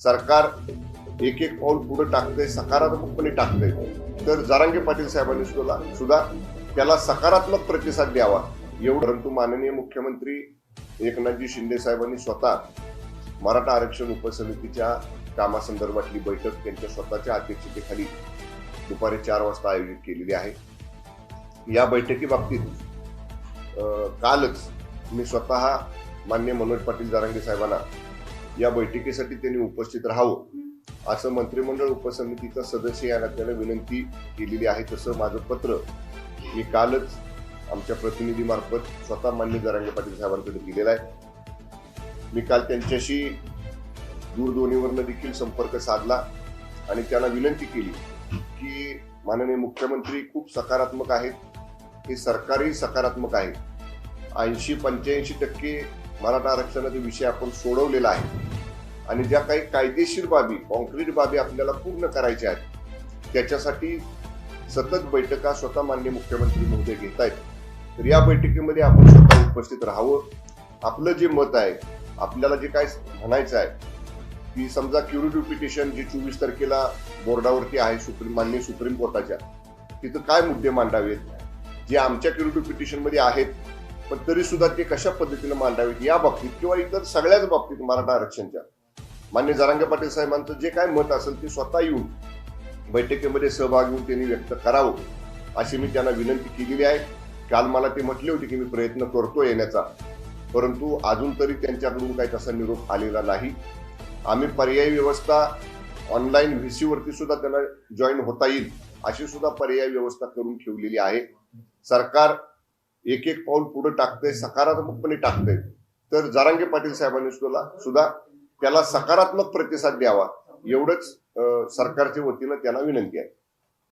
सरकार एक एक पाऊल पुढे टाकतंय सकारात्मकपणे टाकते. तर जारांगे पाटील साहेबांनी सुद्धा सुद्धा त्याला सकारात्मक प्रतिसाद द्यावा. एवढं परंतु माननीय मुख्यमंत्री एकनाथजी शिंदे साहेबांनी स्वतः मराठा आरक्षण उपसमितीच्या कामासंदर्भातली बैठक त्यांच्या स्वतःच्या अध्यक्षतेखाली दुपारी चार वाजता आयोजित केलेली आहे. या बैठकीबाबतीत कालच मी स्वतः मान्य मनोज पाटील जारांगे साहेबांना या बैठकीसाठी त्यांनी उपस्थित राहावं. असं मंत्रिमंडळ उपसमितीचा सदस्य या नात्याने विनंती केलेली आहे. तसं माझं पत्र मी कालच आमच्या प्रतिनिधीमार्फत स्वतः मान्य जारांगे पाटील साहेबांकडे दिलेलं आहे. मी काल त्यांच्याशी दूरध्वनीवरनं देखील संपर्क साधला आणि त्यांना विनंती केली की माननीय मुख्यमंत्री खूप सकारात्मक आहेत. हे सरकारही सकारात्मक आहे. ऐंशी पंच्याऐंशी टक्के मराठा आरक्षणाचा विषय आपण सोडवलेला आहे. आणि ज्या काही कायदेशीर बाबी कॉन्क्रीट बाबी आपल्याला पूर्ण करायच्या आहेत त्याच्यासाठी सतत बैठका स्वतः मान्य मुख्यमंत्री महोदय घेत आहेत. तर या बैठकीमध्ये आपण स्वतः उपस्थित राहावं. आपलं जे मत आहे आपल्याला जे काय म्हणायचं आहे की समजा क्युरिटी पिटिशन जी चोवीस तारखेला बोर्डावरती आहे सुप्रीम मान्य सुप्रीम कोर्टाच्या तिथं काय मुद्दे मांडावेत? जे आमच्या क्युरिटी पिटिशनमध्ये आहेत पण तरी सुद्धा ते कशा पद्धतीने मांडावेत? या बाबतीत किंवा इतर सगळ्याच बाबतीत मराठा आरक्षणच्या? मान्य जरांगे पाटील साहेबांचं जे काय मत असेल ते स्वतः येऊन बैठकीमध्ये सहभाग होऊन त्यांनी व्यक्त करावं अशी मी त्यांना विनंती केलेली आहे. काल मला ते म्हटले होते की मी प्रयत्न करतो येण्याचा परंतु अजून तरी त्यांच्याकडून काही तसा निरोप आलेला नाही. आम्ही पर्यायी व्यवस्था ऑनलाईन व्ही सीवरती सुद्धा त्यांना जॉईन होता येईल अशी सुद्धा पर्यायी व्यवस्था करून ठेवलेली आहे. सरकार एक एक पाऊल पुढे टाकतंय सकारात्मकपणे टाकतंय. तर जारांगे पाटील साहेबांनी सुद्धा सुद्धा त्याला सकारात्मक प्रतिसाद द्यावा. एवढंच सरकारच्या वतीनं त्यांना विनंती आहे.